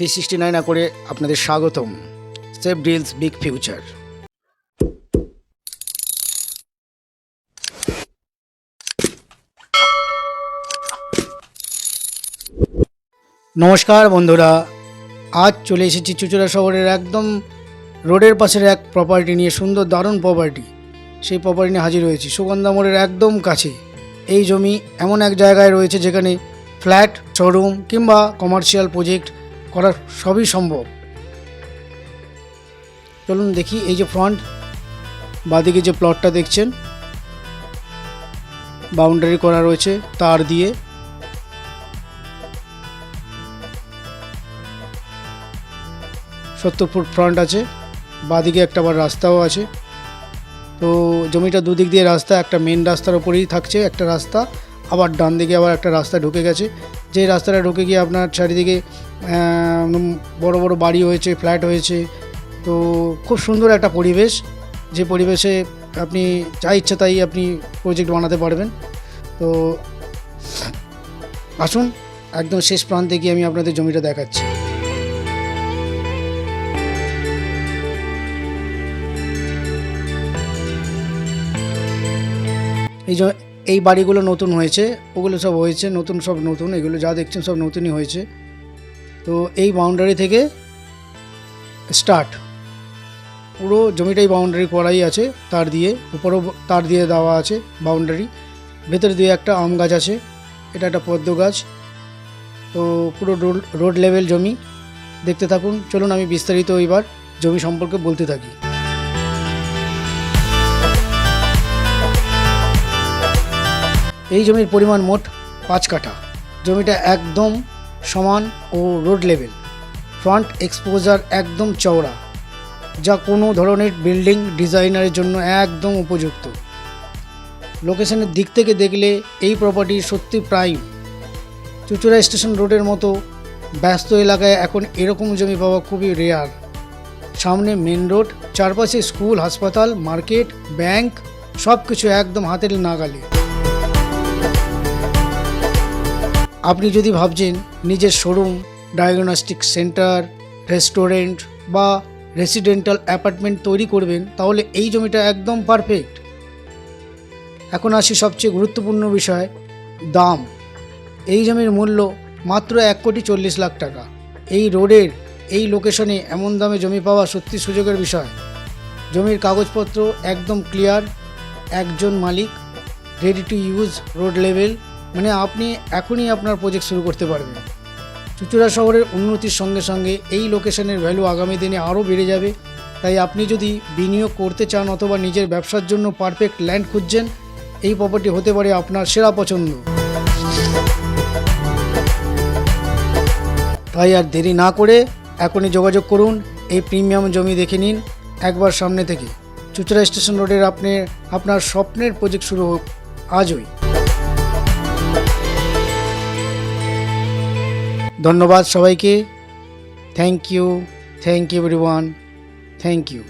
Three sixty nine করে আপনাদের স্বাগতম। Safe deals big future. নমস্কার বন্ধুরা, আজ চলে এসেছি চুচুড়া শহরের একদম রোডের পাশের এক প্রপার্টি নিয়ে, সুন্দর দারুণ প্রপার্টি সেই প্রপার্টি নিয়ে হাজির হয়েছি। সুগন্ধা মোড়ের একদম কাছে। এই জমি এমন এক জায়গায় রয়েছে যেখানে ফ্ল্যাট শোরুম কিংবা কমার্শিয়াল প্রজেক্ট করার সবই সম্ভব। চলুন দেখি এই যে ফ্রন্ট বাদিকে যে প্লটটা দেখছেন বাউন্ডারি করা রয়েছে তার দিয়ে। সত্তর ফুট ফ্রন্ট আছে, বাদিকে একটা আবার রাস্তাও আছে। তো জমিটা দুদিক দিয়ে রাস্তা, একটা মেন রাস্তার ওপরেই থাকছে একটা রাস্তা, আবার ডান দিকে আবার একটা রাস্তা ঢুকে গেছে। যে রাস্তাটা ঢুকে গিয়ে আপনার চারিদিকে বড় বড় বাড়ি হয়েছে ফ্ল্যাট হয়েছে। তো খুব সুন্দর একটা পরিবেশ। যে পরিবেশে আপনি যা ইচ্ছা তাই আপনি প্রজেক্ট বানাতে পারবেন। তো আসুন, একদম শেষ প্রান্তে গিয়ে আমি আপনাদের জমিটা দেখাচ্ছি। এই এই বাড়িগুলো নতুন হয়েছে, ওগুলো সব হয়েছে, নতুন সব নতুন, এগুলো যা দেখছেন সব নতুনই হয়েছে। তো এই বাউন্ডারি থেকে স্টার্ট পুরো জমিটাই বাউন্ডারি করাই আছে, তার দিয়ে উপরেও তার দিয়ে দেওয়া আছে বাউন্ডারি ভেতরে দিয়ে একটা আম গাছ আছে, এটা একটা পদ্ম গাছ। তো পুরো রোড লেভেল জমি। দেখতে থাকুন, চলুন আমি বিস্তারিত এবার জমি সম্পর্কে বলতে থাকি। এই জমির পরিমাণ মোট পাঁচ কাঠা। জমিটা একদম সমান ও রোড লেভেল। ফ্রন্ট এক্সপোজার একদম চওড়া, যা কোনো ধরনের বিল্ডিং ডিজাইনারের জন্য একদম উপযুক্ত। লোকেশনের দিক থেকে দেখলে এই প্রপার্টি সত্যি প্রাইম চুচুড়া স্টেশন রোডের মতো ব্যস্ত এলাকায় এখন এরকম জমি পাওয়া খুবই রেয়ার সামনে মেন রোড চারপাশে স্কুল হাসপাতাল মার্কেট ব্যাংক সব কিছু একদম হাতের নাগালে। আপনি যদি ভাবছেন নিজের শোরুম ডায়াগনস্টিক সেন্টার রেস্টুরেন্ট বা রেসিডেন্টাল অ্যাপার্টমেন্ট তৈরি করবেন, তাহলে এই জমিটা একদম পারফেক্ট এখন আসি সবচেয়ে গুরুত্বপূর্ণ বিষয়, দাম। এই জমির মূল্য মাত্র এক কোটি চল্লিশ লাখ টাকা। এই রোডের, এই লোকেশনে এমন দামে জমি পাওয়া সত্যি সুযোগের বিষয়। জমির কাগজপত্র একদম ক্লিয়ার একজন মালিক ready to use road level মানে আপনি এখনই আপনার প্রজেক্ট শুরু করতে পারবেন। চুচুড়া শহরের উন্নতির সঙ্গে সঙ্গে এই লোকেশনের ভ্যালু আগামী দিনে আরও বেড়ে যাবে। তাই আপনি যদি বিনিয়োগ করতে চান অথবা নিজের ব্যবসার জন্য পারফেক্ট ল্যান্ড খুঁজছেন, এই প্রপার্টি হতে পারে আপনার সেরা পছন্দ। তাই আর দেরি না করে এখনই যোগাযোগ করুন, এই প্রিমিয়াম জমি দেখে নিন, একবার সামনে থেকে। চুচড়া স্টেশন রোডের আপনি আপনার স্বপ্নের প্রজেক্ট শুরু হোক, আজই। ধন্যবাদ সবাইকে। Thank you thank you everyone thank you